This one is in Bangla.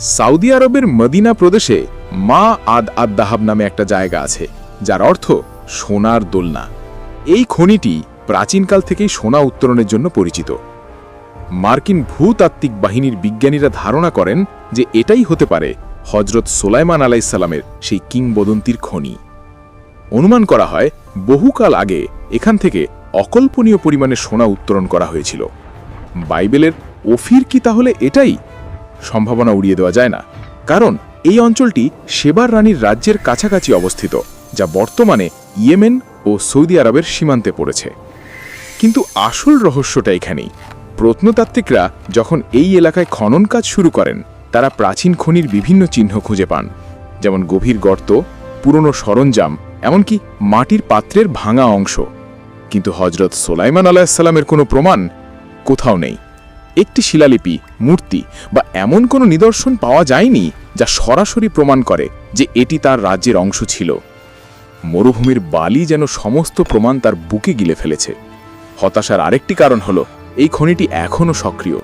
সাউদি আরবের মদিনা প্রদেশে মা আদ আদ দাহাব নামে একটা জায়গা আছে, যার অর্থ সোনার দোলনা। এই খনিটি প্রাচীনকাল থেকেই সোনা উত্তোলনের জন্য পরিচিত। মার্কিন ভূতাত্ত্বিক বাহিনীর বিজ্ঞানীরা ধারণা করেন যে এটাই হতে পারে হজরত সোলাইমান আলাইসাল্লামের সেই কিংবদন্তির খনি। অনুমান করা হয়, বহুকাল আগে এখান থেকে অকল্পনীয় পরিমাণে সোনা উত্তোলন করা হয়েছিল। বাইবেলের ওফির কি তাহলে এটাই? সম্ভাবনা উড়িয়ে দেওয়া যায় না। কারণ এই অঞ্চলটি সেবার রানীর রাজ্যের কাছাকাছি অবস্থিত, যা বর্তমানে ইয়েমেন ও সৌদি আরবের সীমান্তে পড়েছে। কিন্তু আসল রহস্যটা এখানেই। প্রত্নতাত্ত্বিকরা যখন এই এলাকায় খনন কাজ শুরু করেন, তারা প্রাচীন খনির বিভিন্ন চিহ্ন খুঁজে পান, যেমন গভীর গর্ত, পুরনো সরঞ্জাম, এমনকি মাটির পাত্রের ভাঙা অংশ। কিন্তু হজরত সোলাইমান আলাহিসাল্লামের কোনো প্রমাণ কোথাও নেই। একটি শিলালিপি, মূর্তি বা এমন কোনো নিদর্শন পাওয়া যায়নি যা সরাসরি প্রমাণ করে যে এটি তার রাজ্যের অংশ ছিল। মরুভূমির বালি যেন সমস্ত প্রমাণ তার বুকে গিলে ফেলেছে। হতাশার আরেকটি কারণ হল, এই খনিটি এখনও সক্রিয়।